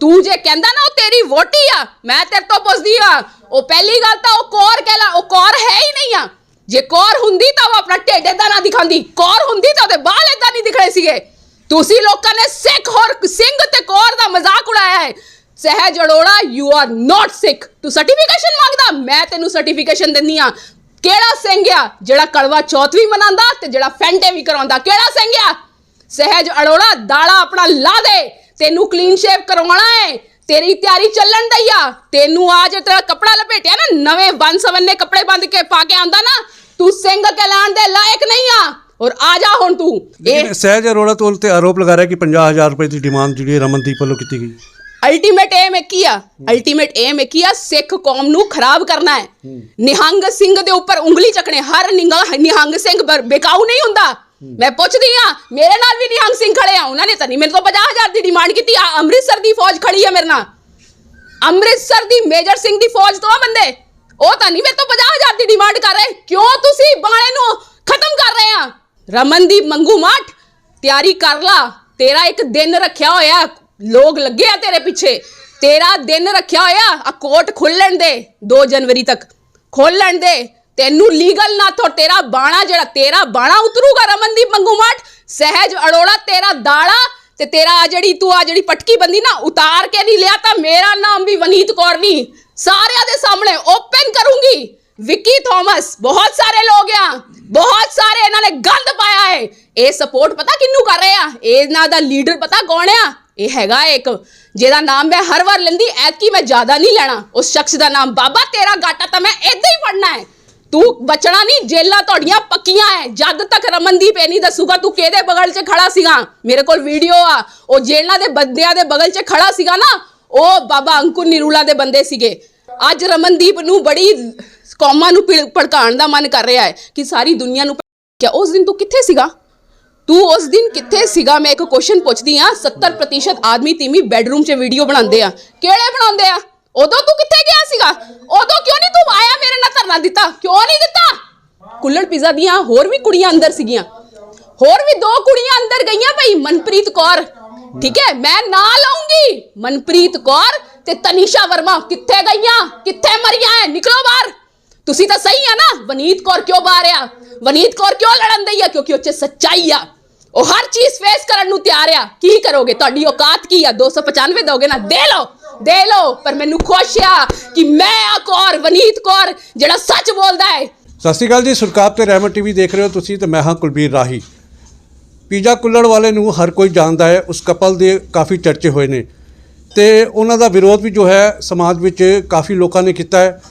ਤੂੰ ਜੇ ਕਹਿੰਦਾ ਨਾ ਉਹ ਤੇਰੀ ਵੋਟੀ ਆ, ਮੈਂ ਤੇਰੇ ਤੋਂ ਪੁੱਛਦੀ ਆ, ਉਹ ਪਹਿਲੀ ਗੱਲ ਤਾਂ ਉਹ ਕੌਰ ਕਹਿਲਾ ਉਹ ਕੌਰ ਹੈ ਹੀ ਨਹੀਂ ਆ। ਜੇ ਕੌਰ ਹੁੰਦੀ ਤਾਂ ਉਹ ਆਪਣਾ ਢਿੱਡ ਏਦਾਂ ਨਾ ਦਿਖਾਉਂਦੀ, ਕੌਰ ਹੁੰਦੀ ਤਾਂ ਉਹਦੇ ਬਾਲ ਏਦਾਂ ਨਹੀਂ ਦਿਖਣੇ ਸੀਗੇ। ਤੁਸੀਂ ਲੋਕਾਂ ਨੇ ਸਿੱਖ ਹੋਰ ਸਿੰਘ ਤੇ ਕੌਰ ਦਾ ਮਜ਼ਾਕ ਉਡਾਇਆ ਹੈ। Sahaj Arora you are not Sikh. ਤੂੰ ਸਰਟੀਫਿਕੇਸ਼ਨ ਮੰਗਦਾ, ਮੈਂ ਤੈਨੂੰ ਸਰਟੀਫਿਕੇਸ਼ਨ ਦਿੰਨੀ ਆ ਕਿਹੜਾ ਸਿੰਘ ਆ ਜਿਹੜਾ ਕੜਵਾ ਚੌਥ ਵੀ ਮਨਾਉਂਦਾ ਤੇ ਜਿਹੜਾ ਫੈਂਟੇ ਵੀ ਕਰਾਉਂਦਾ? ਕਿਹੜਾ ਸਿੰਘ ਆ? ਸਹਿਜ ਅਰੋੜਾ, ਦਾੜਾ ਆਪਣਾ ਲਾ ਦੇ। ਤੈਨੂੰ ਕਲੀਨ ਸ਼ੇਵ ਕਰਵਾਉਣਾ ਹੈ ਤੇਰੀ ਤਿਆਰੀ ਚੱਲਣ ਦਈ ਆ। ਤੈਨੂੰ ਆ ਜੇ ਤੇਰਾ ਕੱਪੜਾ ਲਪੇਟਿਆ ਨਾ ਨਵੇਂ ਬਨ ਸਵੰਨੇ ਕੱਪੜੇ ਬੰਦ ਕੇ ਪਾ ਕੇ ਆਂਦਾ ਨਾ ਤੂੰ ਸਿੰਘ ਕਹਿਲਾਣ ਦੇ ਲਾਇਕ ਨਹੀਂ ਆ। ਔਰ ਆ ਜਾ ਹੁਣ ਤੂੰ। ਇਹ ਸਹਿਜ ਅਰੋੜਾ ਤੋਂ ਤੇ ਆਰੋਪ ਲਗਾ ਰਿਹਾ ਕਿ 50000 ਰੁਪਏ ਦੀ ਡਿਮਾਂਡ ਜਿਹੜੀ ਰਮਨਦੀਪ ਵੱਲੋਂ ਕੀਤੀ ਗਈ। ਅਲਟੀਮੇਟ ਏਮ ਹੀ ਆ? ਅਲਟੀਮੇਟ ਏਮ ਹੀ ਆ? ਸਿੱਖ ਕੌਮ ਨੂੰ ਖਰਾਬ ਕਰਨਾ ਹੈ। ਨਿਹੰਗ ਸਿੰਘ ਦੇ ਉੱਪਰ ਉਂਗਲੀ ਚੱਕਣੇ। ਹਰ ਨਿਹੰਗ ਨਿਹੰਗ ਸਿੰਘ ਬੇਕਾਊ ਨਹੀਂ ਹੁੰਦਾ। ਮੈਂ ਪੁੱਛਦੀ ਆ ਮੇਰੇ ਨਾਲ ਵੀ ਨਿਹੰਗ ਸਿੰਘ ਖੜੇ ਆ, ਉਹਨਾਂ ਨੇ ਤਾਂ ਨਹੀਂ ਮੇਰੇ ਤੋਂ 50000 ਦੀ ਡਿਮਾਂਡ ਕੀਤੀ, ਆ ਅੰਮ੍ਰਿਤਸਰ ਦੀ ਫੌਜ ਖੜੀ ਆ ਮੇਰੇ ਨਾਲ। ਅੰਮ੍ਰਿਤਸਰ ਦੀ ਮੇਜਰ ਸਿੰਘ ਦੀ ਫੌਜ ਤੋਂ ਆ ਬੰਦੇ। ਉਹ ਤਾਂ ਨਹੀਂ ਮੇਰੇ ਤੋਂ 50000 ਦੀ ਡਿਮਾਂਡ ਕਰ ਰਹੇ। ਕਿਉਂ ਤੁਸੀਂ ਬਾਣੇ ਨੂੰ ਖਤਮ ਕਰ ਰਹੇ ਆ? ਰਮਨਦੀਪ ਮੰਗੂ ਮਾਠ, ਤਿਆਰੀ ਕਰ ਲਾ। ਤੇਰਾ ਇੱਕ ਦਿਨ ਰੱਖਿਆ ਹੋਇਆ, ਲੋਕ ਲੱਗੇ ਆ ਤੇਰੇ ਪਿੱਛੇ। ਤੇਰਾ ਦਿਨ ਰੱਖਿਆ ਹੋਇਆ, ਆ ਕੋਰਟ ਖੁੱਲਣ ਦੇ 2 ਜਨਵਰੀ ਤੱਕ। ਖੋਲਣ ਦੇ ਤੈਨੂੰ ਲੀਗਲ ਨਾ ਥੋ, ਤੇਰਾ ਬਾਣਾ ਜਿਹੜਾ, ਤੇਰਾ ਬਾਣਾ ਉਤਰੂਗਾ ਰਮਨਦੀਪ ਮੰਗੂ ਮਾਠ ਸਹਿਜ ਅੜੋੜਾ ਤੇਰਾ ਦਾੜਾ ਤੇ ਤੇਰਾ ਆ ਜਿਹੜੀ ਤੂੰ ਆ ਜਿਹੜੀ ਪਟਕੀ ਬੰਦੀ ਨਾ, ਉਤਾਰ ਕੇ ਨਹੀਂ ਲਿਆ ਤਾਂ ਮੇਰਾ ਨਾਮ ਵੀ ਵਨੀਤ ਕੌਰ ਨਹੀਂ। ਸਾਰਿਆਂ ਦੇ ਸਾਹਮਣੇ ਓਪਨ ਕਰੂੰਗੀ। ਵਿੱਕੀ ਥਾਮਸ, ਬਹੁਤ ਸਾਰੇ ਲੋਕ ਆ, ਬਹੁਤ ਸਾਰੇ ਇਹਨਾਂ ਨੇ ਗੰਦ ਪਾਇਆ ਹੈ ਇਹ ਸਪੋਰਟ ਪਤਾ ਕਿੰਨੂੰ ਕਰ ਰਹੇ ਆ? ਇਹਨਾਂ ਦਾ ਲੀਡਰ ਪਤਾ ਕੌਣ ਆ? ਇਹ ਹੈਗਾ ਇੱਕ, ਜਿਹਦਾ ਨਾਮ ਮੈਂ ਹਰ ਵਾਰ ਲੈਂਦੀ, ਐਤਕੀ ਮੈਂ ਜ਼ਿਆਦਾ ਨਹੀਂ ਲੈਣਾ। ਉਸ ਸ਼ਖਸ ਦਾ ਨਾਮ, ਬਾਬਾ ਤੇਰਾ ਗਾਟਾ ਤਾਂ ਮੈਂ ਏਦਾਂ ਹੀ ਫੜਨਾ ਹੈ ਤੂੰ ਬਚਣਾ ਨਹੀਂ ਜੇਲਾਂ ਤੁਹਾਡੀਆਂ ਪੱਕੀਆਂ ਐ। ਜਦ ਤੱਕ ਰਮਨਦੀਪ ਇਹ ਨਹੀਂ ਦੱਸੂਗਾ ਤੂੰ ਕਿਹਦੇ ਬਗਲ 'ਚ ਖੜਾ ਸੀਗਾ? ਮੇਰੇ ਕੋਲ ਵੀਡੀਓ ਆ। ਉਹ ਜੇਲਾਂ ਦੇ ਬੰਦਿਆਂ ਦੇ ਬਗਲ 'ਚ ਖੜਾ ਸੀਗਾ ਨਾ, ਉਹ ਬਾਬਾ ਅੰਕੁਰ ਨਿਰੂਲਾ ਦੇ ਬੰਦੇ ਸੀਗੇ। ਅੱਜ ਰਮਨਦੀਪ ਨੂੰ ਬੜੀ ਕੌਮਾਂ ਨੂੰ ਭਿੜ- ਭੜਕਾਉਣ ਦਾ ਮਨ ਕਰ ਰਿਹਾ ਹੈ ਕਿ ਸਾਰੀ ਦੁਨੀਆ ਨੂੰ ਕਿਆ ਉਸ ਦਿਨ ਤੂੰ ਕਿੱਥੇ ਸੀਗਾ? ਤੂੰ ਉਸ ਦਿਨ ਕਿੱਥੇ ਸੀਗਾ? ਮੈਂ ਇੱਕ ਕੁਐਸਚਨ ਪੁੱਛਦੀ ਆ 70% ਆਦਮੀ ਤੀਮੀ ਬੈਡਰੂਮ 'ਚ ਵੀਡੀਓ ਬਣਾਉਂਦੇ ਆ। ਕਿਹੜੇ ਬਣਾਉਂਦੇ ਆ? ਉਦੋਂ ਤੂੰ ਕਿੱਥੇ ਗਿਆ ਸੀਗਾ? ਉਦੋਂ ਕਿਉਂ ਨਹੀਂ ਤੂੰ ਆਇਆ ਮੇਰੇ ਨਾਲ ਧਰਨਾ ਦਿੱਤਾ? ਕਿਉਂ ਨਹੀਂ ਦਿੱਤਾ? ਕੁੱਲੜ ਪੀਜ਼ਾ ਦੀਆਂ ਹੋਰ ਵੀ ਕੁੜੀਆਂ ਅੰਦਰ ਸੀਗੀਆਂ। ਹੋਰ ਵੀ ਦੋ ਕੁੜੀਆਂ ਅੰਦਰ ਗਈਆਂ ਭਾਈ, ਮਨਪ੍ਰੀਤ ਕੌਰ। ਠੀਕ ਹੈ? ਮੈਂ ਨਾਂ ਲਾਉਂਗੀ ਮਨਪ੍ਰੀਤ ਕੌਰ ਤੇ ਤਨੀਸ਼ਾ ਵਰਮਾ। ਕਿੱਥੇ ਗਈਆਂ? ਕਿੱਥੇ ਮਰੀਆਂ ਐ? ਨਿਕਲੋ ਬਾਹਰ। ਤੁਸੀਂ ਤਾਂ ਸਹੀ ਆ ਨਾ? ਵਨੀਤ ਕੌਰ ਕਿਉਂ ਬਾਹਰ ਆ? ਵਨੀਤ ਕੌਰ ਕਿਉਂ ਲੜਨ ਦਈ ਆ? ਕਿਉਂਕਿ ਉੱਚੇ ਸੱਚਾਈ ਆ। ਉਹ ਹਰ ਚੀਜ਼ ਫੇਸ ਕਰਨ ਨੂੰ ਤਿਆਰ ਆ। ਕੀ ਕਰੋਗੇ? ਤੁਹਾਡੀ ਔਕਾਤ ਕੀ ਆ? 295 ਦੋਗੇ ਨਾ? ਦੇ ਲਓ। ਦੇ ਲਓ, ਪਰ ਮੈਨੂੰ ਖੁਸ਼ ਆ ਕਿ ਮੈਂ ਆ ਕੌਰ, ਵਨੀਤ ਕੌਰ, ਜਿਹੜਾ ਸੱਚ ਬੋਲਦਾ ਹੈ। ਸਤਿ ਸ਼੍ਰੀ ਅਕਾਲ ਜੀ, ਸੁਰਕਾਪ ਤੇ ਰਹਿਮਤ ਟੀਵੀ ਦੇਖ ਰਹੇ ਹੋ ਤੁਸੀਂ ਤੇ ਮੈਂ ਹਾਂ ਕੁਲਬੀਰ ਰਾਹੀ। ਪੀਜ਼ਾ ਕੁੱਲੜ ਵਾਲੇ ਨੂੰ ਹਰ ਕੋਈ ਜਾਣਦਾ ਹੈ, ਉਸ ਕਪਲ ਦੇ ਕਾਫੀ ਚਰਚੇ ਹੋਏ ਨੇ। ਤੇ ਉਹਨਾਂ ਦਾ ਵਿਰੋਧ ਵੀ ਜੋ ਹੈ, ਸਮਾਜ ਵਿੱਚ ਕਾਫੀ ਲੋਕਾਂ ਨੇ ਕੀਤਾ ਹੈ।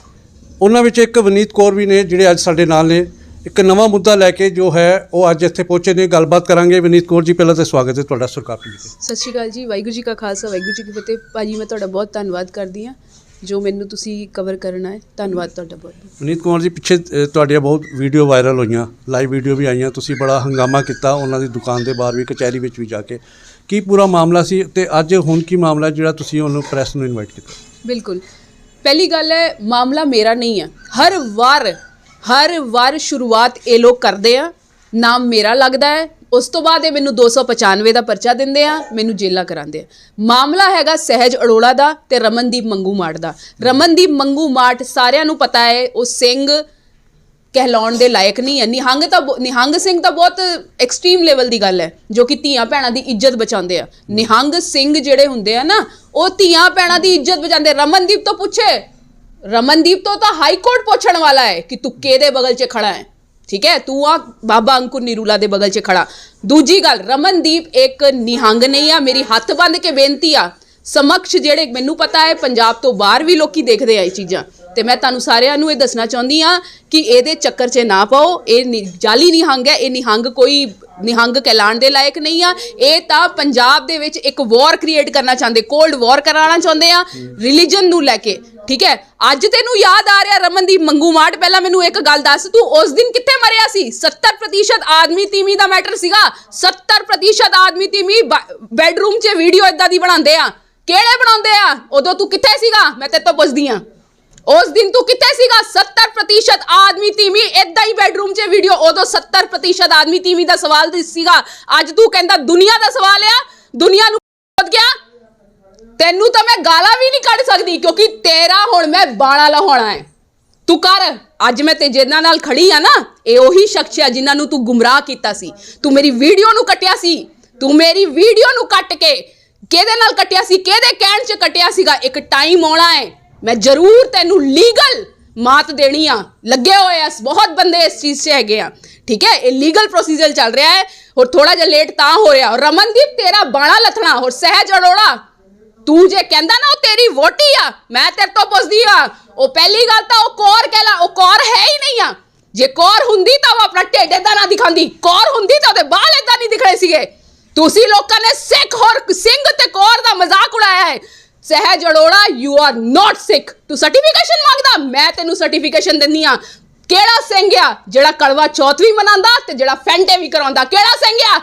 ਉਹਨਾਂ ਵਿੱਚ ਇੱਕ ਵਨੀਤ ਕੌਰ ਵੀ ਨੇ, ਜਿਹੜੇ ਅੱਜ ਸਾਡੇ ਨਾਲ ਨੇ। ਇੱਕ ਨਵਾਂ ਮੁੱਦਾ ਲੈ ਕੇ ਜੋ ਹੈ ਉਹ ਅੱਜ ਇੱਥੇ ਪਹੁੰਚੇ ਨੇ। ਗੱਲਬਾਤ ਕਰਾਂਗੇ। ਵਨੀਤ ਕੌਰ ਜੀ ਪਹਿਲਾਂ ਤਾਂ ਸਵਾਗਤ ਹੈ ਤੁਹਾਡਾ ਟੀਵੀ ਤੇ ਸਤਿ ਸ਼੍ਰੀ ਅਕਾਲ ਜੀ। ਵਾਹਿਗੁਰੂ ਜੀ ਕਾ ਖਾਲਸਾ ਵਾਹਿਗੁਰੂ ਜੀ ਕੀ ਫਤਿਹ। ਭਾਜੀ ਮੈਂ ਤੁਹਾਡਾ ਬਹੁਤ ਧੰਨਵਾਦ ਕਰਦੀ ਹਾਂ ਜੋ ਮੈਨੂੰ ਤੁਸੀਂ ਕਵਰ ਕਰਨਾ ਹੈ। ਧੰਨਵਾਦ ਤੁਹਾਡਾ ਬਹੁਤ ਵਨੀਤ ਕੁਮਾਰ ਜੀ ਪਿੱਛੇ ਅ, ਤੁਹਾਡੀਆਂ ਬਹੁਤ ਵੀਡੀਓ ਵਾਇਰਲ ਹੋਈਆਂ। ਲਾਈਵ ਵੀਡੀਓ ਵੀ ਆਈਆਂ। ਤੁਸੀਂ ਬੜਾ ਹੰਗਾਮਾ ਕੀਤਾ ਉਹਨਾਂ ਦੀ ਦੁਕਾਨ ਦੇ ਬਾਹਰ ਵੀ ਕਚਹਿਰੀ ਵਿੱਚ ਵੀ ਜਾ ਕੇ। ਕੀ ਪੂਰਾ ਮਾਮਲਾ ਸੀ ਤੇ ਅੱਜ ਹੁਣ ਕੀ ਮਾਮਲਾ ਜਿਹੜਾ ਤੁਸੀਂ ਉਹਨੂੰ ਪ੍ਰੈਸ ਨੂੰ ਇਨਵਾਈਟ ਕੀਤਾ? ਬਿਲਕੁਲ। ਪਹਿਲੀ ਗੱਲ ਹੈ ਮਾਮਲਾ ਮੇਰਾ ਨਹੀਂ ਹੈ। ਹਰ ਵਾਰ ਹਰ ਵਾਰ ਸ਼ੁਰੂਆਤ ਇਹ ਲੋਕ ਕਰਦੇ ਆ। ਨਾਮ ਮੇਰਾ ਲੱਗਦਾ ਹੈ। ਉਸ ਤੋਂ ਬਾਅਦ ਇਹ ਮੈਨੂੰ 295 ਦਾ ਪਰਚਾ ਦਿੰਦੇ ਆ। ਮੈਨੂੰ ਜੇਲਾ ਕਰਾਉਂਦੇ ਆ। ਮਾਮਲਾ ਹੈਗਾ ਸਹਿਜ ਅੜੋਲਾ ਦਾ ਤੇ ਰਮਨਦੀਪ ਮੰਗੂ ਮਾਟ ਦਾ। ਰਮਨਦੀਪ ਮੰਗੂ ਮਾਟ ਸਾਰਿਆਂ ਨੂੰ ਪਤਾ ਹੈ। ਉਹ ਸਿੰਘ ਕਹਿਲਾਉਣ ਦੇ ਲਾਇਕ ਨਹੀਂ ਹੈ। ਨਿਹੰਗ ਤਾਂ ਬਹੁ- ਨਿਹੰਗ ਸਿੰਘ ਤਾਂ ਬਹੁਤ ਐਕਸਟ੍ਰੀਮ ਲੈਵਲ ਦੀ ਗੱਲ ਹੈ, ਜੋ ਕਿ ਧੀਆਂ ਭੈਣਾਂ ਦੀ ਇੱਜ਼ਤ ਬਚਾਉਂਦੇ ਆ। ਨਿਹੰਗ ਸਿੰਘ ਜਿਹੜੇ ਹੁੰਦੇ ਆ ਨਾ, ਉਹ ਧੀਆਂ ਭੈਣਾਂ ਦੀ ਇੱਜ਼ਤ ਬਚਾਉਂਦੇ ਰਮਨਦੀਪ ਤੋਂ ਪੁੱਛੇ। ਰਮਨਦੀਪ ਤੋਂ ਤਾਂ ਹਾਈ ਕੋਰਟ ਪਹੁੰਚਣ ਵਾਲਾ ਹੈ ਕਿ ਤੂੰ ਕਿਹਦੇ ਬਗਲ 'ਚ ਖੜਾ ਹੈ ਠੀਕ ਹੈ ਤੂੰ ਆ ਬਾਬਾ ਅੰਕੁਰ ਨਿਰੂਲਾ ਦੇ ਬਗਲ 'ਚ ਖੜਾ ਦੂਜੀ ਗੱਲ ਰਮਨਦੀਪ ਇੱਕ ਨਿਹੰਗ ਨਹੀਂ ਆ ਮੇਰੀ ਹੱਥ ਬੰਨ ਕੇ ਬੇਨਤੀ ਆ ਸਮਕਸ਼ ਜਿਹੜੇ ਮੈਨੂੰ ਪਤਾ ਹੈ ਪੰਜਾਬ ਤੋਂ ਬਾਹਰ ਵੀ ਲੋਕੀ ਦੇਖਦੇ ਆ ਇਹ ਚੀਜ਼ਾਂ ਤੇ ਮੈਂ ਤੁਹਾਨੂੰ ਸਾਰਿਆਂ ਨੂੰ ਇਹ ਦੱਸਣਾ ਚਾਹੁੰਦੀ ਆ ਕਿ ਇਹਦੇ ਚੱਕਰ 'ਚ ਨਾ ਪਾਓ, ਇਹ ਨਿ- ਜਾਲੀ ਨਿਹੰਗ ਹੈ, ਇਹ ਨਿਹੰਗ ਕੋਈ ਨਿਹੰਗ ਕਹਿਲਾਣ ਦੇ ਲਾਇਕ ਨਹੀਂ ਆ। ਇਹ ਤਾਂ ਪੰਜਾਬ ਦੇ ਵਿੱਚ ਇੱਕ ਵਾਰ ਕ੍ਰੀਏਟ ਕਰਨਾ ਚਾਹੁੰਦੇ ਕੋਲਡ ਵਾਰ ਕਰਾਉਣਾ ਚਾਹੁੰਦੇ ਆ ਰਿਲੀਜਨ ਨੂੰ ਲੈ ਕੇ, ਠੀਕ ਹੈ? ਅੱਜ ਤੈਨੂੰ ਯਾਦ ਆ ਰਿਹਾ ਰਮਨਦੀਪ ਮੰਗੂ ਮਾਟ ਪਹਿਲਾਂ ਮੈਨੂੰ ਇੱਕ ਗੱਲ ਦੱਸ, ਤੂੰ ਉਸ ਦਿਨ ਕਿੱਥੇ ਮਰਿਆ ਸੀ? 70% ਆਦਮੀ ਤੀਮੀ ਦਾ ਮੈਟਰ ਸੀਗਾ। 70% ਆਦਮੀ ਤੀਮੀ ਬੈਡਰੂਮ 'ਚ ਵੀਡੀਓ ਇਦਾਂ ਦੀ ਬਣਾਉਂਦੇ ਆ। ਕਿਹੜੇ ਬਣਾਉਂਦੇ ਆ? ਉਦੋਂ ਤੂੰ ਕਿੱਥੇ ਸੀਗਾ? ਮੈਂ ਤੇਰੇ ਤੋਂ ਪੁੱਛਦੀ ਆ ਉਸ ਦਿਨ ਤੂੰ ਕਿੱਥੇ ਸੀਗਾ? 70% ਆਦਮੀ ਤੀਮੀ ਇਦਾਂ ਹੀ ਬੈਡਰੂਮ 'ਚ ਵੀਡੀਓ ਉਦੋਂ 70% ਆਦਮੀ ਤੀਮੀ ਦਾ ਸਵਾਲ ਸੀਗਾ। ਅੱਜ ਤੂੰ ਕਹਿੰਦਾ ਦੁਨੀਆ ਦਾ ਸਵਾਲ ਆ, ਦੁਨੀਆ ਨੂੰ ਪੁੱਛ ਗਿਆ। ਤੈਨੂੰ ਤਾਂ ਮੈਂ ਗਾਲਾਂ ਵੀ ਨਹੀਂ ਕੱਢ ਸਕਦੀ, ਕਿਉਂਕਿ ਤੇਰਾ ਹੁਣ ਮੈਂ ਬਾਣਾ ਲਹਾਉਣਾ ਹੈ। ਤੂੰ ਕਰ, ਅੱਜ ਮੈਂ ਤੇ ਜਿਹਨਾਂ ਨਾਲ ਖੜੀ ਆ ਨਾ, ਇਹ ਉਹੀ ਸ਼ਖਸ ਆ ਜਿਨ੍ਹਾਂ ਨੂੰ ਤੂੰ ਗੁੰਮਰਾਹ ਕੀਤਾ ਸੀ। ਤੂੰ ਮੇਰੀ ਵੀਡੀਓ ਨੂੰ ਕੱਟਿਆ ਸੀ। ਤੂੰ ਮੇਰੀ ਵੀਡੀਓ ਨੂੰ ਕੱਟ ਕੇ ਕਿਹਦੇ ਨਾਲ ਕੱਟਿਆ ਸੀ? ਕਿਹਦੇ ਕਹਿਣ 'ਚ ਕੱਟਿਆ ਸੀਗਾ? ਇੱਕ ਟਾਈਮ ਆਉਣਾ ਹੈ। ਮੈਂ ਜ਼ਰੂਰ ਤੈਨੂੰ ਲੀਗਲ ਮਾਤ ਦੇਣੀ ਆ। ਲੱਗੇ ਹੋਏ ਆ, ਬਹੁਤ ਬੰਦੇ ਇਸ ਚੀਜ਼ 'ਚ ਹੈਗੇ ਆ। ਠੀਕ ਹੈ? ਇਹ ਲੀਗਲ ਪ੍ਰੋਸੀਜਰ ਚੱਲ ਰਿਹਾ ਹੈ। ਹੋਰ ਥੋੜਾ ਜਿਹਾ ਲੇਟ ਤਾਂ ਹੋ ਰਿਹਾ। ਰਮਨਦੀਪ, ਤੇਰਾ ਬਾਣਾ ਲੱਥਣਾ, ਹੋਰ ਸਹਿਜ ਅਰੋੜਾ ਤੂੰ ਜੇ ਕਹਿੰਦਾ ਨਾ ਉਹ ਤੇਰੀ ਵੋਟੀ ਆ, ਮੈਂ ਤੇਰੇ ਤੋਂ ਪੁੱਛਦੀ ਆ, ਉਹ ਪਹਿਲੀ ਗੱਲ ਤਾਂ ਉਹ ਕੌਰ ਕਹਿਲਾ ਉਹ ਕੌਰ ਹੈ ਹੀ ਨਹੀਂ ਆ। ਜੇ ਕੌਰ ਹੁੰਦੀ ਤਾਂ ਉਹ ਆਪਣਾ ਢਿੱਡ ਏਦਾਂ ਨਾ ਦਿਖਾਉਂਦੀ। ਕੌਰ ਹੁੰਦੀ ਤਾਂ ਉਹਦੇ ਬਾਲ ਏਦਾਂ ਨਹੀਂ ਦਿਖਣੇ ਸੀਗੇ। ਤੁਸੀਂ ਲੋਕਾਂ ਨੇ ਸਿੱਖ ਹੋਰ, ਸਿੰਘ ਤੇ ਕੌਰ ਦਾ ਮਜ਼ਾਕ ਉਡਾਇਆ ਹੈ। Sahaj Arora you are not Sikh ਤੂੰ ਸਰਟੀਫਿਕੇਸ਼ਨ ਮੰਗਦਾ, ਮੈਂ ਤੈਨੂੰ ਸਰਟੀਫਿਕੇਸ਼ਨ ਦਿੰਦੀ ਆ ਕਿਹੜਾ ਸਿੰਘ ਆ ਜਿਹੜਾ ਕੜਵਾ ਚੌਥ ਵੀ ਮਨਾਉਂਦਾ ਤੇ ਜਿਹੜਾ ਫੈਂਟੇ ਵੀ ਕਰਾਉਂਦਾ? ਕਿਹੜਾ ਸਿੰਘ ਆ?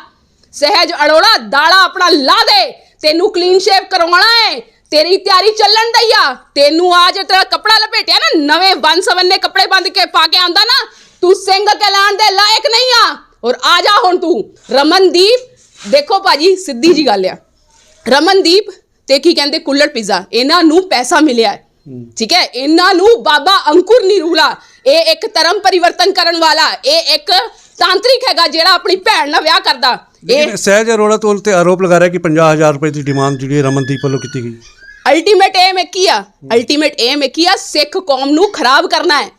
ਸਹਿਜ ਅਰੋੜਾ, ਦਾੜਾ ਆਪਣਾ ਲਾ ਦੇ। ਤੈਨੂੰ ਕਲੀਨ ਸ਼ੇਵ ਕਰਵਾਉਣਾ ਹੈ ਤੇਰੀ ਤਿਆਰੀ ਚੱਲਣ ਦਈ ਆ। ਤੈਨੂੰ ਆ ਜੇ ਤੇਰਾ ਕਪੜਾ ਲਪੇਟਿਆ ਨਾ, ਨਵੇਂ ਵਨ ਸਵੰਨੇ ਕੱਪੜੇ ਬੰਦ ਕੇ ਪਾ ਕੇ ਆਂਦਾ ਨਾ, ਤੂੰ ਸਿੰਘ ਕਹਿਲਾਣ ਦੇ ਲਾਇਕ ਨਹੀਂ ਆ। ਔਰ ਆ ਜਾ ਹੁਣ ਤੂੰ। ਰਮਨਦੀਪ, ਦੇਖੋ ਭਾਜੀ, ਸਿੱਧੀ ਜੀ ਗੱਲ ਆ। ਰਮਨਦੀਪ ਤੇ ਕੀ ਕਹਿੰਦੇ ਕੁੱਲੜ ਪੀਜ਼ਾ ਇਹਨਾਂ ਨੂੰ ਪੈਸਾ ਮਿਲਿਆ ਹੈ। ਠੀਕ ਹੈ? ਇਹਨਾਂ ਨੂੰ ਬਾਬਾ ਅੰਕੁਰ ਨਿਰੂਲਾ ਇਹ ਇੱਕ ਧਰਮ ਪਰਿਵਰਤਨ ਕਰਨ ਵਾਲਾ ਇਹ ਇੱਕ ਤਾਂਤਰਿਕ ਹੈਗਾ ਜਿਹੜਾ ਆਪਣੀ ਭੈਣ ਨਾਲ ਵਿਆਹ ਕਰਦਾ। ਇਹ ਸਹਿਜ ਅਰੋੜਾ ਤੋਂ ਤੇ ਆਰੋਪ ਲਗਾ ਰਿਹਾ ਕਿ 50000 ਰੁਪਏ ਦੀ ਡਿਮਾਂਡ ਜਿਹੜੀ ਰਮਨਦੀਪ ਵੱਲੋਂ ਕੀਤੀ ਗਈ। ਅਲਟੀਮੇਟ ਏਮ ਹੀ ਆ। ਅਲਟੀਮੇਟ ਏਮ ਹੀ ਆ ਸਿੱਖ ਕੌਮ ਨੂੰ ਖਰਾਬ ਕਰਨਾ ਹੈ।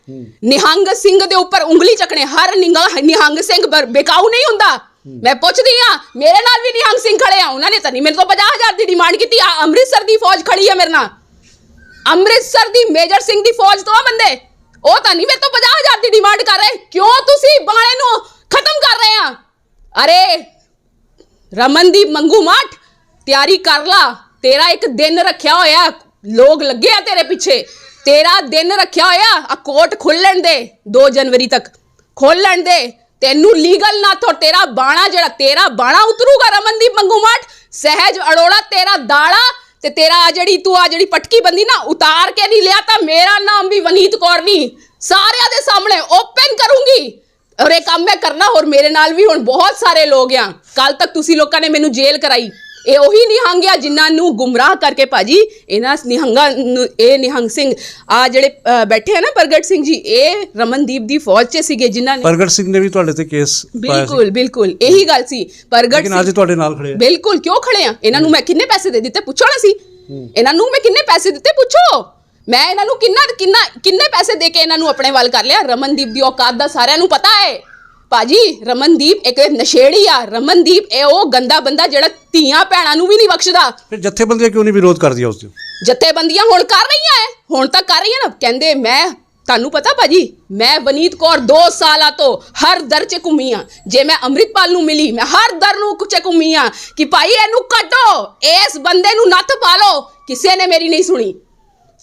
ਨਿਹੰਗ ਸਿੰਘ ਦੇ ਉੱਪਰ ਉਂਗਲੀ ਚੱਕਣੇ ਹਰ ਨਿਹੰਗ ਸਿੰਘ ਬੇਕਾਊ ਨਹੀਂ ਹੁੰਦਾ। ਮੈਂ ਪੁੱਛਦੀ ਆ ਮੇਰੇ ਨਾਲ ਵੀ ਨਿਹੰਗ ਸਿੰਘ ਖੜੇ ਆ, ਉਹਨਾਂ ਨੇ ਤਾਂ ਨਹੀਂ ਮੇਰੇ ਤੋਂ 50000 ਦੀ ਡਿਮਾਂਡ ਕੀਤੀ, ਆ ਅੰਮ੍ਰਿਤਸਰ ਦੀ ਫੌਜ ਖੜੀ ਆ ਮੇਰੇ ਨਾਲ। ਅੰਮ੍ਰਿਤਸਰ ਦੀ ਮੇਜਰ ਸਿੰਘ ਦੀ ਫੌਜ ਤੋਂ ਆ ਬੰਦੇ। ਉਹ ਤਾਂ ਨਹੀਂ ਮੇਰੇ ਤੋਂ 50000 ਦੀ ਡਿਮਾਂਡ ਕਰ ਰਹੇ। ਕਿਉਂ ਤੁਸੀਂ ਬਾਣੇ ਨੂੰ ਖਤਮ ਕਰ ਰਹੇ ਆ? ਅਰੇ ਰਮਨਦੀਪ ਮੰਗੂ ਮਾਠ, ਤਿਆਰੀ ਕਰ ਲਾ। ਤੇਰਾ ਇੱਕ ਦਿਨ ਰੱਖਿਆ ਹੋਇਆ, ਲੋਕ ਲੱਗੇ ਆ ਤੇਰੇ ਪਿੱਛੇ। ਤੇਰਾ ਦਿਨ ਰੱਖਿਆ ਹੋਇਆ, ਆ ਕੋਰਟ ਖੋਲਣ ਦੇ 2 ਜਨਵਰੀ ਤੱਕ। ਖੋਲਣ ਦੇ ਤੈਨੂੰ ਲੀਗਲ ਨਾ ਥੋ, ਤੇਰਾ ਬਾਣਾ ਜਿਹੜਾ, ਤੇਰਾ ਬਾਣਾ ਉਤਰੂਗਾ ਰਮਨਦੀਪ ਮੰਗੂ ਸਹਿਜ ਅੜੋੜਾ ਤੇਰਾ ਦਾੜਾ ਤੇ ਤੇਰਾ ਆ ਜਿਹੜੀ ਤੂੰ ਆ ਜਿਹੜੀ ਪਟਕੀ ਬੰਦੀ ਨਾ, ਉਤਾਰ ਕੇ ਨਹੀਂ ਲਿਆ ਤਾਂ ਮੇਰਾ ਨਾਮ ਵੀ ਵਨੀਤ ਕੌਰ ਨਹੀਂ। ਸਾਰਿਆਂ ਦੇ ਸਾਹਮਣੇ ਓਪਨ ਕਰੂੰਗੀ। ਔਰ ਇਹ ਕੰਮ ਮੈਂ ਕਰਨਾ, ਹੋਰ ਮੇਰੇ ਨਾਲ ਵੀ ਹੁਣ ਬਹੁਤ ਸਾਰੇ ਲੋਕ ਆ। ਕੱਲ ਤੱਕ ਤੁਸੀਂ ਲੋਕਾਂ ਨੇ ਮੈਨੂੰ ਜੇਲ੍ਹ ਕਰਾਈ। ਇਹ ਉਹੀ ਨਿਹੰਗ ਆ ਜਿਨ੍ਹਾਂ ਨੂੰ ਗੁੰਮਰਾਹ ਕਰਕੇ ਭਾਜੀ ਇਹਨਾਂ ਨਿਹੰਗਾਂ ਨੂੰ ਇਹ ਨਿਹੰਗ ਸਿੰਘ ਆ ਜਿਹੜੇ ਅ, ਬੈਠੇ ਆ ਨਾ ਪ੍ਰਗਟ ਸਿੰਘ ਜੀ ਇਹ ਰਮਨਦੀਪ ਦੀ ਫੌਜ 'ਚ ਸੀਗੇ ਜਿਨ੍ਹਾਂ ਨੇ ਪ੍ਰਗਟ ਸਿੰਘ ਨੇ ਵੀ ਤੁਹਾਡੇ ਤੇ ਕੇਸ ਪਾਇਆ ਸੀ। ਬਿਲਕੁਲ ਬਿਲਕੁਲ ਇਹੀ ਗੱਲ ਸੀ। ਪ੍ਰਗਟ ਲੇਕਿਨ ਅੱਜ ਸਿੰਘ ਤੁਹਾਡੇ ਨਾਲ ਖੜੇ ਆ। ਬਿਲਕੁਲ ਕਿਉਂ ਖੜੇ ਆ? ਇਹਨਾਂ ਨੂੰ ਮੈਂ ਕਿੰਨੇ ਪੈਸੇ ਦੇ ਦਿੱਤੇ ਪੁੱਛੋ ਨਾ ਸੀ। ਇਹਨਾਂ ਨੂੰ ਮੈਂ ਕਿੰਨੇ ਪੈਸੇ ਦਿੱਤੇ ਪੁੱਛੋ। ਮੈਂ ਇਹਨਾਂ ਨੂੰ ਕਿੰਨਾ ਕਿੰਨਾ ਕਿੰਨੇ ਪੈਸੇ ਦੇ ਕੇ ਇਹਨਾਂ ਨੂੰ ਆਪਣੇ ਵੱਲ ਕਰ ਲਿਆ? ਰਮਨਦੀਪ ਦੀ ਔਕਾਤ ਦਾ ਸਾਰਿਆਂ ਨੂੰ ਪਤਾ ਹੈ। ਭਾਜੀ ਰਮਨਦੀਪ ਇੱਕ ਨਸ਼ੇੜੀ ਆ ਰਮਨਦੀਪ ਇਹ ਉਹ ਗੰਦਾ ਬੰਦਾ ਜਿਹੜਾ ਧੀਆਂ ਭੈਣਾਂ ਨੂੰ ਵੀ ਨਹੀਂ ਬਖਸ਼ਦਾ। ਫਿਰ ਜਥੇਬੰਦੀਆਂ ਕਿਉਂ ਨਹੀਂ ਵਿਰੋਧ ਕਰਦੀਆਂ ਉਸ ਦਾ ਜਥੇਬੰਦੀਆਂ ਹੁਣ ਕਰ ਰਹੀਆਂ ਐ ਹੁਣ ਤਾਂ ਕਰ ਰਹੀਆਂ ਨਾ। ਕਹਿੰਦੇ ਮੈਂ ਤੁਹਾਨੂੰ ਪਤਾ ਭਾਜੀ ਮੈਂ ਵਨੀਤ ਕੌਰ 2 ਸਾਲਾਂ ਤੋਂ ਹਰ ਦਰ 'ਚ ਘੁੰਮੀ ਆ। ਜੇ ਮੈਂ ਅੰਮ੍ਰਿਤਪਾਲ ਨੂੰ ਮਿਲੀ ਮੈਂ ਹਰ ਦਰ ਨੂੰ ਕੁਛ ਘੁੰਮੀ ਆ ਕਿ ਭਾਈ ਇਹਨੂੰ ਕੱਢੋ ਇਸ ਬੰਦੇ ਨੂੰ ਨੱਥ ਪਾ ਲਓ। ਕਿਸੇ ਨੇ ਮੇਰੀ ਨਹੀਂ ਸੁਣੀ।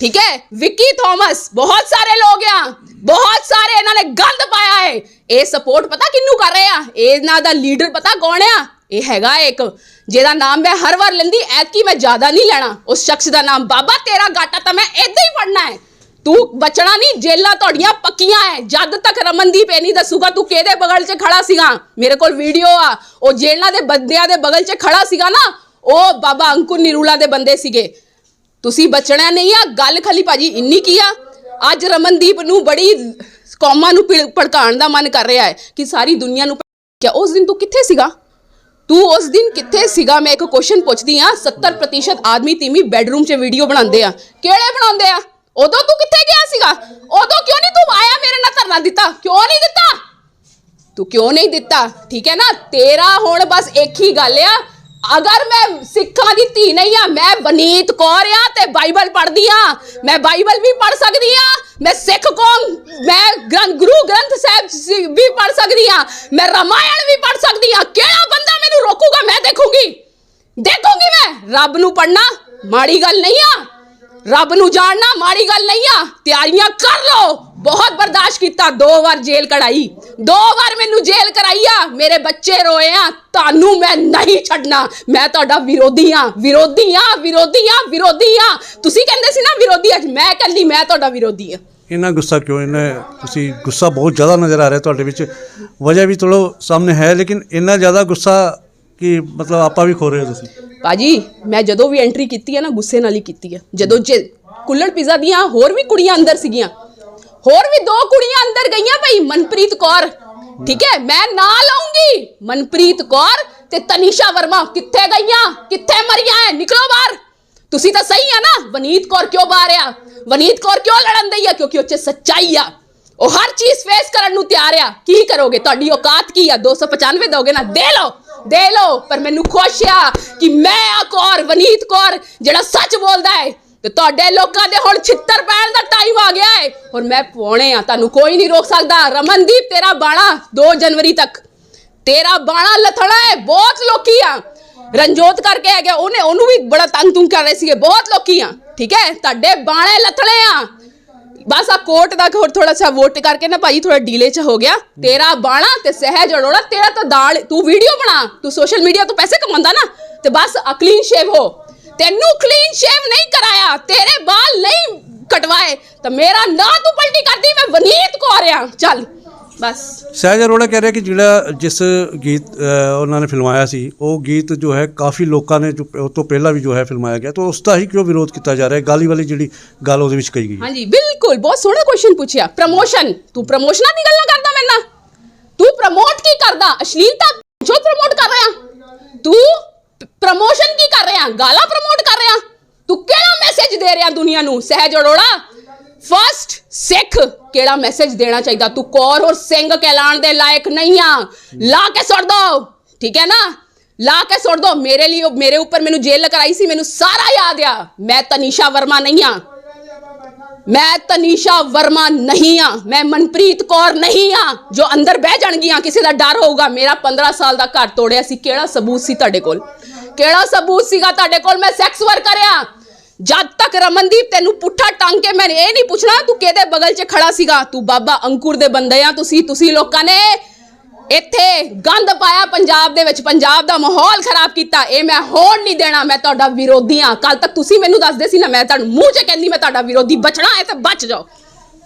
ਠੀਕ ਹੈ ਵਿੱਕੀ ਥਾਮਸ ਬਹੁਤ ਸਾਰੇ ਲੋਕ ਆ ਬਹੁਤ ਸਾਰੇ ਇਹਨਾਂ ਨੇ ਗੰਦ ਪਾਇਆ ਹੈ ਇਹ ਸਪੋਰਟ ਪਤਾ ਕਿੰਨੂੰ ਕਰ ਰਹੇ ਆ ਇਹਨਾਂ ਦਾ ਲੀਡਰ ਪਤਾ ਕੌਣ ਆ ਇਹ ਹੈਗਾ ਇੱਕ ਜਿਹਦਾ ਨਾਮ ਮੈਂ ਹਰ ਵਾਰ ਲੈਂਦੀ ਐਤਕੀ ਮੈਂ ਜ਼ਿਆਦਾ ਨਹੀਂ ਲੈਣਾ ਉਸ ਸ਼ਖਸ ਦਾ ਨਾਮ ਬਾਬਾ ਤੇਰਾ ਗਾਟਾ ਤਾਂ ਮੈਂ ਇਦਾਂ ਹੀ ਪੜਨਾ ਹੈ ਤੂੰ ਬਚਣਾ ਨਹੀਂ ਜੇਲਾਂ ਤੁਹਾਡੀਆਂ ਪੱਕੀਆਂ ਐ ਜਦ ਤੱਕ ਰਮਨਦੀਪ ਇਹ ਨਹੀਂ ਦੱਸੂਗਾ ਤੂੰ ਕਿਹਦੇ ਬਗਲ 'ਚ ਖੜਾ ਸੀਗਾ ਮੇਰੇ ਕੋਲ ਵੀਡੀਓ ਆ ਉਹ ਜੇਲਾਂ ਦੇ ਬੰਦਿਆਂ ਦੇ ਬਗਲ 'ਚ ਖੜਾ ਸੀਗਾ ਨਾ ਉਹ ਬਾਬਾ ਅੰਕੁਰ ਨਿਰੂਲਾ ਦੇ ਬੰਦੇ ਸੀਗੇ ਤੁਸੀਂ ਬਚਣਾ ਨਹੀਂ ਆ, ਗੱਲ ਖਾਲੀ ਭਾਜੀ ਇੰਨੀ ਕੀ ਆ? ਅੱਜ ਰਮਨਦੀਪ ਨੂੰ ਬੜੀ ਕੌਮਾਂ ਨੂੰ ਭਿੜ- ਭੜਕਾਉਣ ਦਾ ਮਨ ਕਰ ਰਿਹਾ ਹੈ ਕਿ ਸਾਰੀ ਦੁਨੀਆ ਨੂੰ ਕਿਆ ਉਸ ਦਿਨ ਤੂੰ ਕਿੱਥੇ ਸੀਗਾ? ਤੂੰ ਉਸ ਦਿਨ ਕਿੱਥੇ ਸੀਗਾ? ਮੈਂ ਇੱਕ ਕੁਐਸਚਨ ਪੁੱਛਦੀ ਆ 70% ਆਦਮੀ ਤੀਮੀ ਬੈੱਡਰੂਮ 'ਚ ਵੀਡੀਓ ਬਣਾਉਂਦੇ ਆ। ਕਿਹੜੇ ਬਣਾਉਂਦੇ ਆ? ਉਦੋਂ ਤੂੰ ਕਿੱਥੇ ਗਿਆ ਸੀਗਾ? ਉਦੋਂ ਕਿਉਂ ਨਹੀਂ ਤੂੰ ਆਇਆ ਮੇਰੇ ਨਾਲ ਧਰਨਾ ਦਿੱਤਾ? ਕਿਉਂ ਨਹੀਂ ਦਿੱਤਾ? ਤੂੰ ਕਿਉਂ ਨਹੀਂ ਦਿੱਤਾ? ਠੀਕ ਹੈ ਨਾ? ਤੇਰਾ ਹੁਣ ਬਸ ਇੱਕ ਹੀ ਗੱਲ ਆ ਅਗਰ ਮੈਂ ਸਿੱਖਾਂ ਦੀ ਧੀ ਨਹੀਂ ਆ, ਮੈਂ ਬਨੀਤ ਕੌਰ ਆ ਤੇ ਬਾਈਬਲ ਪੜ੍ਹਦੀ ਆ। ਮੈਂ ਬਾਈਬਲ ਵੀ ਪੜ੍ਹ ਸਕਦੀ ਆ। ਮੈਂ ਸਿੱਖ ਕੌਮ, ਮੈਂ ਗ੍ਰੰਥ ਗੁਰੂ ਗ੍ਰੰਥ ਸਾਹਿਬ ਵੀ ਪੜ੍ਹ ਸਕਦੀ ਆ। ਮੈਂ ਰਾਮਾਇਣ ਵੀ ਪੜ੍ਹ ਸਕਦੀ ਆ। ਕਿਹੜਾ ਬੰਦਾ ਮੈਨੂੰ ਰੋਕੂਗਾ? ਮੈਂ ਦੇਖੂਗੀ। ਦੇਖੂਗੀ ਮੈਂ। ਰੱਬ ਨੂੰ ਪੜਨਾ ਮਾੜੀ ਗੱਲ ਨਹੀਂ ਆ। ਰੱਬ ਨੂੰ ਜਾਣਨਾ ਮਾੜੀ ਗੱਲ ਨਹੀਂ ਆ। ਤਿਆਰੀਆਂ ਕਰ ਲੋ ਬਹੁਤ ਬਰਦਾਸ਼ਤ ਕੀਤਾ। ਦੋ ਵਾਰ ਜੇਲ੍ਹ ਕਢਾਈ। ਦੋ ਵਾਰ ਮੈਨੂੰ ਜੇਲ੍ਹ ਕਰਾਈ ਮੇਰੇ ਬੱਚੇ ਰੋਏ ਆ। ਤੁਹਾਨੂੰ ਮੈਂ ਨਹੀਂ ਛੱਡਣਾ। ਮੈਂ ਤੁਹਾਡਾ ਵਿਰੋਧੀ ਆ। ਵਿਰੋਧੀ ਆ ਵਿਰੋਧੀ ਆ ਵਿਰੋਧੀ ਆ। ਤੁਸੀਂ ਕਹਿੰਦੇ ਸੀ ਨਾ ਵਿਰੋਧੀ ਅੱਜ ਮੈਂ ਕੱਲੀ ਮੈਂ ਤੁਹਾਡਾ ਵਿਰੋਧੀ ਆ। ਇੰਨਾ ਗੁੱਸਾ ਕਿਉਂ? ਇੰਨਾ ਤੁਸੀਂ ਗੁੱਸਾ ਬਹੁਤ ਜ਼ਿਆਦਾ ਨਜ਼ਰ ਆ ਰਿਹਾ ਤੁਹਾਡੇ ਵਿੱਚ। ਵਜ੍ਹਾ ਵੀ ਚਲੋ ਸਾਹਮਣੇ ਹੈ, ਲੇਕਿਨ ਇੰਨਾ ਜ਼ਿਆਦਾ ਗੁੱਸਾ ਕਿ ਮਤਲਬ ਆਪਾਂ ਵੀ ਖੋ ਰਹੇ ਹੋ ਤੁਸੀਂ? ਭਾਜੀ, ਮੈਂ ਜਦੋਂ ਵੀ ਐਂਟਰੀ ਕੀਤੀ ਹੈ ਨਾ, ਗੁੱਸੇ ਨਾਲ ਹੀ ਕੀਤੀ ਹੈ। ਜਦੋਂ ਜੇ ਕੁੱਲੜ ਪੀਜ਼ਾ ਦੀਆਂ ਹੋਰ ਵੀ ਕੁੜੀਆਂ ਅੰਦਰ ਸੀਗੀਆਂ, ਹੋਰ ਵੀ ਦੋ ਕੁੜੀਆਂ ਅੰਦਰ ਗਈਆਂ ਭਾਈ, ਮਨਪ੍ਰੀਤ ਕੌਰ। ਠੀਕ ਹੈ, ਮੈਂ ਨਾਂ ਲਾਉਂਗੀ ਮਨਪ੍ਰੀਤ ਕੌਰ ਤੇ ਤਨੀਸ਼ਾ ਵਰਮਾ। ਕਿੱਥੇ ਗਈਆਂ? ਕਿੱਥੇ ਮਰੀਆਂ ਹੈ ਨਿਕਲੋ ਬਾਹਰ। ਤੁਸੀਂ ਤਾਂ ਸਹੀ ਆ ਨਾ, ਵਨੀਤ ਕੌਰ ਕਿਉਂ ਬਾਹਰ ਆ? ਵਨੀਤ ਕੌਰ ਕਿਉਂ ਲੜਨ ਦਈ ਆ? ਕਿਉਂਕਿ ਉਹ ਸੱਚਾਈ ਆ। ਉਹ ਹਰ ਚੀਜ਼ ਫੇਸ ਕਰਨ ਨੂੰ ਤਿਆਰ ਆ। ਕੀ ਕਰੋਗੇ? ਤੁਹਾਡੀ ਔਕਾਤ ਕੀ ਆ? 295 ਦੋਗੇ ਨਾ, ਦੇ ਲਓ। ਦੇ ਲਓ, ਪਰ ਮੈਨੂੰ ਖੁਸ਼ ਆ ਕਿ ਮੈਂ ਆ ਕੌਰ, ਵਨੀਤ ਕੌਰ, ਜਿਹੜਾ ਸੱਚ ਬੋਲਦਾ ਹੈ ਤੇ ਤੁਹਾਡੇ ਲੋਕਾਂ ਦੇ ਹੁਣ ਛਿੱਤਰ ਪੈਣ ਦਾ ਟਾਈਮ ਆ ਗਿਆ ਹੈ ਔਰ ਮੈਂ ਪਾਉਣੇ ਆ, ਤੁਹਾਨੂੰ ਕੋਈ ਨਹੀਂ ਰੋਕ ਸਕਦਾ। ਰਮਨਦੀਪ, ਤੇਰਾ ਬਾਣਾ 2 ਜਨਵਰੀ ਤੱਕ। ਤੇਰਾ ਬਾਣਾ ਲਥਣਾ ਹੈ ਬਹੁਤ ਲੋਕੀ ਆ। ਰਣਜੋਤ ਕਰਕੇ ਆ ਗਿਆ, ਉਹਨੇ ਉਹਨੂੰ ਵੀ ਬੜਾ ਤੰਗ ਤੁੰਗ ਕਰ ਰਹੇ ਸੀਗੇ, ਬਹੁਤ ਲੋਕੀ ਆ। ਠੀਕ ਹੈ, ਤੁਹਾਡੇ ਬਾਣੇ ਲਥੜੇ ਆ। ਬਸ ਆ ਕੋਰਟ ਦਾ ਹੋਰ ਥੋੜਾ ਸਾ ਵੋਟ ਕਰਕੇ ਨਾ ਭਾਈ ਥੋੜਾ ਡੀਲੇ ਚ ਹੋ ਗਿਆ। ਤੇਰਾ ਬਾਣਾ ਤੇ ਸਹਿਜ ਅਰੋੜਾ, ਤੇਰਾ ਤਾਂ ਦਾਲ, ਤੂੰ ਵੀਡੀਓ ਬਣਾ, ਤੂੰ ਸੋਸ਼ਲ ਮੀਡੀਆ ਤੋਂ ਪੈਸੇ ਕਮਾਉਂਦਾ ਨਾ, ਤੇ ਬਸ ਅਕਲੀਨ ਸ਼ੇਵ ਹੋ। ਤੈਨੂੰ ਕਲੀਨ ਸ਼ੇਵ ਨਹੀਂ ਕਰਾਇਆ, ਤੇਰੇ ਬਾਲ ਨਹੀਂ ਕਟਵਾਏ, ਤਾਂ ਮੇਰਾ ਨਾਂ ਤੂੰ ਪਲਟੀ ਕਰਦੀ, ਮੈਂ ਵਨੀਤ ਕੋ ਆ। ਰਿਹਾ ਚੱਲ। ਬਸ। ਸਹਿਜ ਅਰੋੜਾ ਕਹਿ ਰਿਹਾ ਕਿ ਜਿਹੜਾ ਜਿਸ ਗੀਤ ਉਹਨਾਂ ਨੇ ਫਿਲਮਾਇਆ ਸੀ ਉਹ ਗੀਤ ਜੋ ਹੈ ਕਾਫੀ ਲੋਕਾਂ ਨੇ ਜੋ ਉਹ ਤੋਂ ਪਹਿਲਾਂ ਵੀ ਜੋ ਹੈ ਫਿਲਮਾਇਆ ਗਿਆ ਤਾਂ ਉਸ ਦਾ ਹੀ ਕਿਉਂ ਵਿਰੋਧ ਕੀਤਾ ਜਾ ਰਿਹਾ? ਹੈ ਗਾਲੀ ਵਾਲੀ ਜਿਹੜੀ ਗੱਲ ਉਹਦੇ ਵਿੱਚ ਕਹੀ ਗਈ ਹਾਂਜੀ ਬਿਲਕੁਲ ਬਹੁਤ ਸੋਹਣਾ ਕੁਐਸਚਨ ਪੁੱਛਿਆ। ਪ੍ਰਮੋਸ਼ਨ ਤੂੰ ਪ੍ਰਮੋਸ਼ਨਾਂ ਦੀ ਗੱਲਾਂ ਕਰਦਾ ਮੇਰੇ ਨਾਲ? ਤੂੰ ਪ੍ਰਮੋਟ ਕੀ ਕਰਦਾ? ਅਸ਼ਲੀਲਤਾ ਜੋ ਪ੍ਰਮੋਟ ਕਰ ਰਿਹਾ। ਤੂੰ ਪ੍ਰਮੋਸ਼ਨ ਕੀ ਕਰ ਰਿਹਾ? ਗਾਲਾਂ ਪ੍ਰਮੋਟ ਕਰ ਰਿਹਾ। ਤੂੰ ਕਿਹੜਾ ਮੈਸੇਜ ਦੇ ਰਿਹਾ ਦੁਨੀਆ ਨੂੰ ਸਹਿਜ ਅਰੋੜਾ? ਫਸਟ ਸਿੱਖ ਕਿਹੜਾ ਮੈਸੇਜ ਦੇਣਾ ਚਾਹੀਦਾ? ਤੂੰ ਕੌਰ ਔਰ ਸਿੰਘ ਕਹਿਲਾਣ ਦੇ ਲਾਇਕ ਨਹੀਂ ਆ। ਲਾ ਕੇ ਸੁੱਟ ਦੋ। ਠੀਕ ਹੈ ਨਾ? ਲਾ ਕੇ ਸੁੱਟ ਦੋ। ਮੇਰੇ ਲਈ, ਮੇਰੇ ਉੱਪਰ ਮੈਨੂੰ ਜੇਲ੍ਹ ਕਰਾਈ ਸੀ, ਮੈਨੂੰ ਸਾਰਾ ਯਾਦ ਆ। ਮੈਂ ਤਨੀਸ਼ਾ ਵਰਮਾ ਨਹੀਂ ਆ। ਮੈਂ ਤਨੀਸ਼ਾ ਵਰਮਾ ਨਹੀਂ ਆ। ਮੈਂ ਮਨਪ੍ਰੀਤ ਕੌਰ ਨਹੀਂ ਆ, ਜੋ ਅੰਦਰ ਬਹਿ ਜਾਣਗੀਆਂ, ਕਿਸੇ ਦਾ ਡਰ ਹੋਊਗਾ। ਮੇਰਾ 15 ਸਾਲ ਦਾ ਘਰ ਤੋੜਿਆ ਸੀ। ਕਿਹੜਾ ਸਬੂਤ ਸੀ ਤੁਹਾਡੇ ਕੋਲ? ਕਿਹੜਾ ਸਬੂਤ ਸੀਗਾ ਤੁਹਾਡੇ ਕੋਲ? ਮੈਂ ਸੈਕਸ ਵਰਕ ਕਰਿਆ ਜਦ ਤੱਕ ਰਮਨਦੀਪ ਤੈਨੂੰ ਪੁੱਠਾ ਟੰਗ ਕੇ ਮੈਂ ਇਹ ਨਹੀਂ ਪੁੱਛਣਾ, ਤੂੰ ਕਿਹਦੇ ਬਗਲ 'ਚ ਖੜਾ ਸੀਗਾ? ਤੂੰ ਬਾਬਾ ਅੰਕੁਰ ਦੇ ਬੰਦੇ ਆ ਤੁਸੀਂ ਤੁਸੀਂ ਲੋਕਾਂ ਨੇ ਇੱਥੇ ਗੰਦ ਪਾਇਆ ਪੰਜਾਬ ਦੇ ਵਿੱਚ, ਪੰਜਾਬ ਦਾ ਮਾਹੌਲ ਖਰਾਬ ਕੀਤਾ। ਇਹ ਮੈਂ ਹੋਣ ਨਹੀਂ ਦੇਣਾ, ਮੈਂ ਤੁਹਾਡਾ ਵਿਰੋਧੀ ਆ। ਕੱਲ ਤੱਕ ਤੁਸੀਂ ਮੈਨੂੰ ਦੱਸਦੇ ਸੀ ਨਾ, ਮੈਂ ਤੁਹਾਨੂੰ ਮੂੰਹ 'ਚ ਕਹਿੰਦੀ ਮੈਂ ਤੁਹਾਡਾ ਵਿਰੋਧੀ ਬਚਣਾ ਹੈ ਤੇ ਬਚ ਜਾਓ।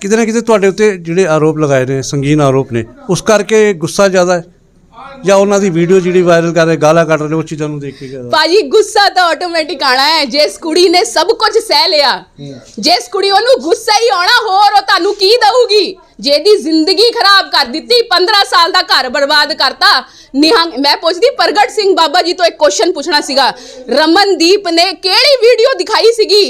ਕਿਤੇ ਨਾ ਕਿਤੇ ਤੁਹਾਡੇ ਉੱਤੇ ਜਿਹੜੇ ਆਰੋਪ ਲਗਾਏ ਨੇ, ਸੰਗੀਨ ਆਰੋਪ ਨੇ, ਉਸ ਕਰਕੇ ਗੁੱਸਾ ਜ਼ਿਆਦਾ ਹੈ। ਜਾਂ ਉਹਨਾਂ ਦੀ ਵੀਡੀਓ ਜਿਹੜੀ ਵਾਇਰਲ ਕਰ ਰਹੇ ਗਾਲਾਂ ਕੱਢ ਰਹੇ ਉਹ ਚੀਜ਼ਾਂ ਨੂੰ ਦੇਖ ਕੇ ਜ਼ਿਆਦਾ। ਭਾਜੀ ਗੁੱਸਾ ਤਾਂ ਆਟੋਮੈਟਿਕ ਆਣਾ ਹੈ। ਜਿਸ ਕੁੜੀ ਨੇ ਸਭ ਕੁਝ ਸਹਿ ਲਿਆ ਜਿਸ ਕੁੜੀ ਉਹਨੂੰ ਗੁੱਸਾ ਹੀ ਆਉਣਾ ਹੋਰ ਉਹ ਤੁਹਾਨੂੰ ਕੀ ਦਊਗੀ? ਜਿਹਦੀ ਜ਼ਿੰਦਗੀ ਖਰਾਬ ਕਰ ਦਿੱਤੀ 15 ਸਾਲ ਦਾ ਘਰ ਬਰਬਾਦ ਕਰਤਾ ਨਿਹੰਗ ਮੈਂ ਪੁੱਛਦੀ ਪ੍ਰਗਟ ਸਿੰਘ ਬਾਬਾ ਜੀ ਤੋਂ ਇੱਕ ਕੁਐਸਚਨ ਪੁੱਛਣਾ ਸੀਗਾ। ਰਮਨਦੀਪ ਨੇ ਕਿਹੜੀ ਵੀਡੀਓ ਦਿਖਾਈ ਸੀਗੀ?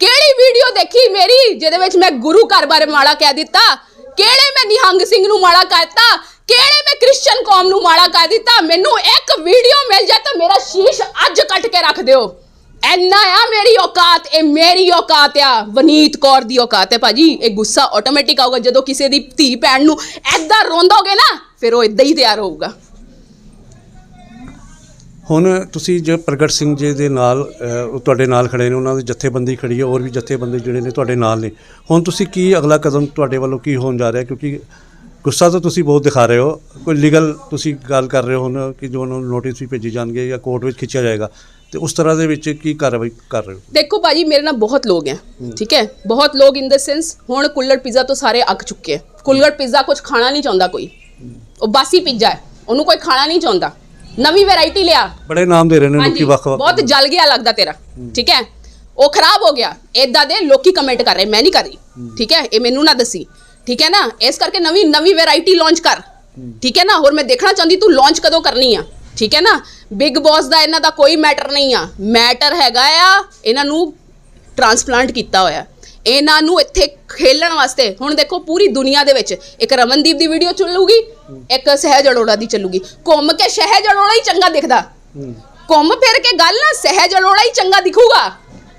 ਕਿਹੜੀ ਵੀਡੀਓ ਦੇਖੀ ਮੇਰੀ ਜਿਹਦੇ ਵਿੱਚ ਮੈਂ ਗੁਰੂ ਘਰ ਬਾਰੇ ਮਾੜਾ ਕਹਿ ਦਿੱਤਾ? ਕਿਹੜੇ ਮੈਂ ਨਿਹੰਗ ਸਿੰਘ ਨੂੰ ਮਾੜਾ ਕਹਿਤਾ ਕਿਹੜੇ ਮੈਂ ਕ੍ਰਿਸਚੀਅਨ ਕੌਮ ਨੂੰ ਮਾੜਾ ਕਹਿ ਦਿੱਤਾ? ਮੈਨੂੰ ਇੱਕ ਵੀਡੀਓ ਮਿਲ ਜਾਏ ਤਾਂ ਮੇਰਾ ਸ਼ੀਸ਼ ਅੱਜ ਕੱਟ ਕੇ ਰੱਖ ਦਿਓ। ਐਨਾ ਆ ਮੇਰੀ ਔਕਾਤ ਇਹ ਮੇਰੀ ਔਕਾਤ ਆ। ਵਨੀਤ ਕੌਰ ਦੀ ਔਕਾਤ ਹੈ ਭਾਜੀ। ਇਹ ਗੁੱਸਾ ਆਟੋਮੈਟਿਕ ਆਊਗਾ ਜਦੋਂ ਕਿਸੇ ਦੀ ਧੀ ਭੈਣ ਨੂੰ ਐਦਾਂ ਰੋਂਦੋਗੇ ਨਾ ਫਿਰ ਉਹ ਇਦਾਂ ਹੀ ਤਿਆਰ ਹੋਊਗਾ। ਹੁਣ ਤੁਸੀਂ ਜੋ ਪ੍ਰਗਟ ਸਿੰਘ ਜੀ ਦੇ ਨਾਲ ਅ, ਤੁਹਾਡੇ ਨਾਲ ਖੜੇ ਨੇ ਉਹਨਾਂ ਦੀ ਜਥੇਬੰਦੀ ਖੜੀ ਹੈ ਹੋਰ ਵੀ ਜਥੇਬੰਦੀ ਜਿਹੜੇ ਨੇ ਤੁਹਾਡੇ ਨਾਲ ਨੇ। ਹੁਣ ਤੁਸੀਂ ਕੀ ਅਗਲਾ ਕਦਮ ਤੁਹਾਡੇ ਵੱਲੋਂ ਕੀ ਹੋਣ ਜਾ ਰਿਹਾ? ਕਿਉਂਕਿ ਗੁੱਸਾ ਤਾਂ ਤੁਸੀਂ ਬਹੁਤ ਦਿਖਾ ਰਹੇ ਹੋ। ਕੋਈ ਲੀਗਲ ਤੁਸੀਂ ਗੱਲ ਕਰ ਰਹੇ ਹੋ ਹੁਣ ਕਿ ਜੋ ਉਹਨਾਂ ਨੂੰ ਨੋਟਿਸ ਵੀ ਭੇਜੀ ਜਾਣਗੇ ਜਾਂ ਕੋਰਟ ਵਿੱਚ ਖਿੱਚਿਆ ਜਾਏਗਾ। ਤੇ ਉਸ ਤਰ੍ਹਾਂ ਦੇ ਵਿੱਚ ਕੀ ਕਾਰਵਾਈ ਕਰ ਰਹੇ ਹੋ? ਦੇਖੋ ਭਾਜੀ ਮੇਰੇ ਨਾਲ ਬਹੁਤ ਲੋਕ ਹੈ ਠੀਕ ਹੈ? ਬਹੁਤ ਲੋਕ ਇਨ ਦ ਸੈਂਸ ਹੁਣ ਕੁੱਲੜ ਪੀਜ਼ਾ ਤੋਂ ਸਾਰੇ ਅੱਕ ਚੁੱਕੇ ਹੈ। ਕੁੱਲੜ ਪੀਜ਼ਾ ਕੁਝ ਖਾਣਾ ਨਹੀਂ ਚਾਹੁੰਦਾ ਕੋਈ। ਉਹ ਬਾਸੀ ਪੀਜ਼ਾ ਹੈ। ਉਹਨੂੰ ਕੋਈ ਖਾਣਾ ਨਹੀਂ ਚਾਹੁੰਦਾ। ਨਵੀਂ ਵੈਰਾਈਟੀ ਲਿਆ। ਬੜੇ ਨਾਮ ਦੇ ਰਹੇ ਨੇ ਲੋਕੀ ਵੱਖ ਵੱਖ ਬਹੁਤ ਜਲ ਗਿਆ ਲੱਗਦਾ ਤੇਰਾ ਠੀਕ ਹੈ? ਉਹ ਖਰਾਬ ਹੋ ਗਿਆ। ਏਦਾਂ ਦੇ ਲੋਕੀ ਕਮੈਂਟ ਕਰ ਰਹੇ। ਮੈਂ ਨਹੀਂ ਕਰ ਰਹੀ ਠੀਕ ਹੈ? ਇਹ ਮੈਨੂੰ ਨਾ ਦੱਸੀ। ਠੀਕ ਹੈ ਨਾ? ਇਸ ਕਰਕੇ ਨਵੀਂ ਨਵੀਂ ਵੈਰਾਈਟੀ ਲਾਂਚ ਕਰ। ਠੀਕ ਹੈ ਨਾ? ਹੋਰ ਮੈਂ ਦੇਖਣਾ ਚਾਹੁੰਦੀ ਤੂੰ ਲਾਂਚ ਕਦੋਂ ਕਰਨੀ ਆ? ਠੀਕ ਹੈ ਨਾ? ਬਿਗ ਬੌਸ ਦਾ ਇਹਨਾਂ ਦਾ ਕੋਈ ਮੈਟਰ ਨਹੀਂ ਆ। ਮੈਟਰ ਹੈਗਾ ਆ ਇਹਨਾਂ ਨੂੰ ਟ੍ਰਾਂਸਪਲਾਂਟ ਕੀਤਾ ਹੋਇਆ। ਇਹਨਾਂ ਨੂੰ ਇੱਥੇ ਖੇਲਣ ਵਾਸਤੇ। ਹੁਣ ਦੇਖੋ ਪੂਰੀ ਦੁਨੀਆ ਦੇ ਵਿੱਚ ਇੱਕ ਰਮਨਦੀਪ ਦੀ ਵੀਡੀਓ ਚੱਲੂਗੀ ਇੱਕ ਸਹਿਜ ਅਰੋੜਾ ਦੀ ਚੱਲੂਗੀ। ਘੁੰਮ ਕੇ ਸਹਿਜ ਅਰੋੜਾ ਹੀ ਚੰਗਾ ਦਿਖਦਾ। ਘੁੰਮ ਫਿਰ ਕੇ ਗੱਲ ਨਾ ਸਹਿਜ ਅਰੋੜਾ ਹੀ ਚੰਗਾ ਦਿਖੂਗਾ।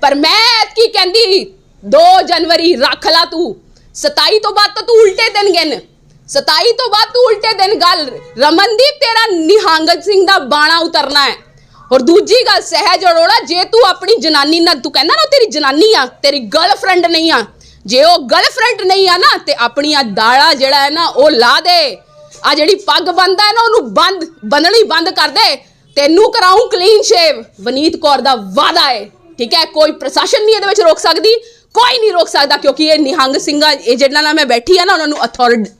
ਪਰ ਮੈਂ ਕੀ ਕਹਿੰਦੀ 2 ਜਨਵਰੀ ਰੱਖ ਲਾ ਤੂੰ। 27 ਤੋਂ ਬਾਅਦ ਤਾਂ ਤੂੰ ਉਲਟੇ ਦਿਨ ਗਿਣ 27 ਤੋਂ ਬਾਅਦ ਤੂੰ ਉਲਟੇ ਦਿਨ ਗੱਲ। ਰਮਨਦੀਪ, ਤੇਰਾ ਨਿਹੰਗ ਸਿੰਘ ਦਾ ਬਾਣਾ ਉਤਰਨਾ ਹੈ। ਔਰ ਦੂਜੀ ਗੱਲ, ਸਹਿਜ ਅਰੋੜਾ, ਜੇ ਤੂੰ ਆਪਣੀ ਜਨਾਨੀ ਨਾਲ, ਤੂੰ ਕਹਿੰਦਾ ਨਾ ਉਹ ਤੇਰੀ ਜਨਾਨੀ ਆ, ਤੇਰੀ ਗਰਲਫ੍ਰੈਂਡ ਨਹੀਂ ਆ। ਜੇ ਉਹ ਗਰਲਫ੍ਰੈਂਡ ਨਹੀਂ ਆ ਨਾ, ਤੇ ਆਪਣੀ ਆ ਦਾੜਾ ਜਿਹੜਾ ਹੈ ਨਾ, ਉਹ ਲਾ ਦੇ। ਆ ਜਿਹੜੀ ਪੱਗ ਬੰਦਾ ਹੈ ਨਾ, ਉਹਨੂੰ ਬੰਦ, ਬੰਨਣੀ ਬੰਦ ਕਰ ਦੇ। ਤੈਨੂੰ ਕਰਾਉਂ ਕਲੀਨ ਸ਼ੇਵ ਵਨੀਤ ਕੌਰ ਦਾ ਵਾਦਾ ਹੈ। ਠੀਕ ਹੈ, ਕੋਈ ਪ੍ਰਸ਼ਾਸਨ ਨਹੀਂ ਇਹਦੇ ਵਿੱਚ ਰੋਕ ਸਕਦੀ। ਕੋਈ ਨਹੀਂ ਰੋਕ ਸਕਦਾ ਕਿਉਂਕਿ ਇਹ ਨਿਹੰਗ ਸਿੰਘਾਂ, ਇਹ ਜਿਹਨਾਂ ਨਾਲ ਮੈਂ ਬੈਠੀ ਆ ਨਾ, ਉਹਨਾਂ ਨੂੰ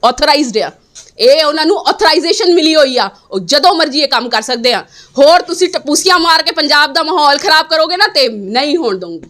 ਆਥੋਰਾਈਜ਼ਡ ਆ। ਇਹ ਉਹਨਾਂ ਨੂੰ ਆਥੋਰਾਈਜੇਸ਼ਨ ਮਿਲੀ ਹੋਈ ਆ। ਉਹ ਜਦੋਂ ਮਰਜ਼ੀ ਇਹ ਕੰਮ ਕਰ ਸਕਦੇ ਆ। ਹੋਰ ਤੁਸੀਂ ਟਪੂਸੀਆਂ ਮਾਰ ਕੇ ਪੰਜਾਬ ਦਾ ਮਾਹੌਲ ਖਰਾਬ ਕਰੋਗੇ ਨਾ ਤੇ ਨਹੀਂ ਹੋਣ ਦਊਂਗੀ।